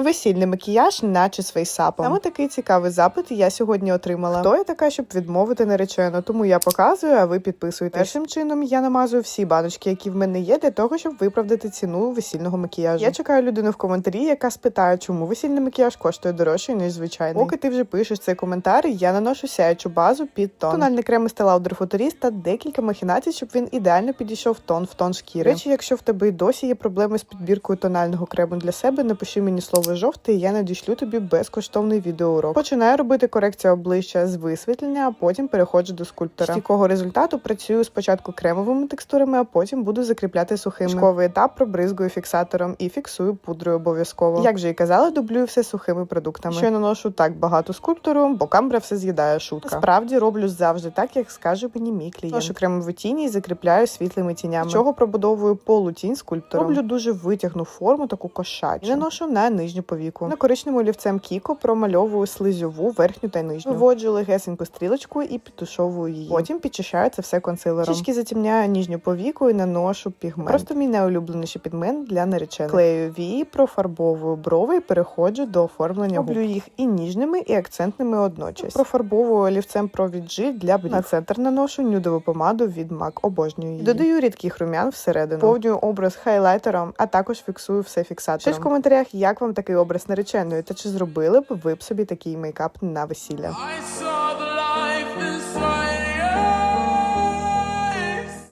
Весільний макіяж, наче з фейсапом. Саме такий цікавий запит я сьогодні отримала. Хто я така, щоб відмовити наречено? Тому я показую, а ви підписуєте. Першим чином я намазую всі баночки, які в мене є, для того, щоб виправдати ціну весільного макіяжу. Я чекаю людину в коментарі, яка спитає, чому весільний макіяж коштує дорожче, ніж звичайний. Поки ти вже пишеш цей коментар, я наношу сяючу базу під тон. Тональний крем Estee Lauder Futurist та декілька махінацій, щоб він ідеально підійшов тон в тон шкіри. Речі, якщо в тебе і досі є проблеми з підбіркою тонального крему для себе, напиши мені слово жовтий, я надішлю тобі безкоштовний відеоурок. Починаю робити корекцію обличчя з висвітлення, а потім переходжу до скульптора. З результату працюю спочатку кремовими текстурами, а потім буду закріпляти сухими. Шковий етап пробризгую фіксатором і фіксую пудрою обов'язково. Як же і казала, дублюю все сухими продуктами. Що я наношу так багато скульптору, бо камбра все з'їдає шутка. Справді роблю завжди так, як скаже мені мій клієнт. Наношу кремові тіні і закріпляю світлими тінями. Чого пробудовую полутінь скульптором. Роблю дуже витягну форму, таку кошачу. І наношу на нижню повіку. На коричневим олівцем Кіко промальовую слизьову верхню та нижню. Виводжу легесеньку стрілочку і підтушовую її. Потім підчищаю це все консилером. Трішки затемняю нижню повіку і наношу пігмент. Просто мій найулюбленіший підмент для наречених. Клею вії, профарбовую брови і переходжу до оформлення Роблю їх і ніжними, і акцентними одночас. Профарбовую олівцем Pro VG для брів. На центр наношу нюдову помаду від MAC. Обожнюю її. Додаю рідких румян всередину. Повнюю образ хайлайтером, а також фіксую все фіксатором. Пишіть в коментарях, як вам такий образ нареченої, та чи зробили б ви б собі такий мейкап на весілля?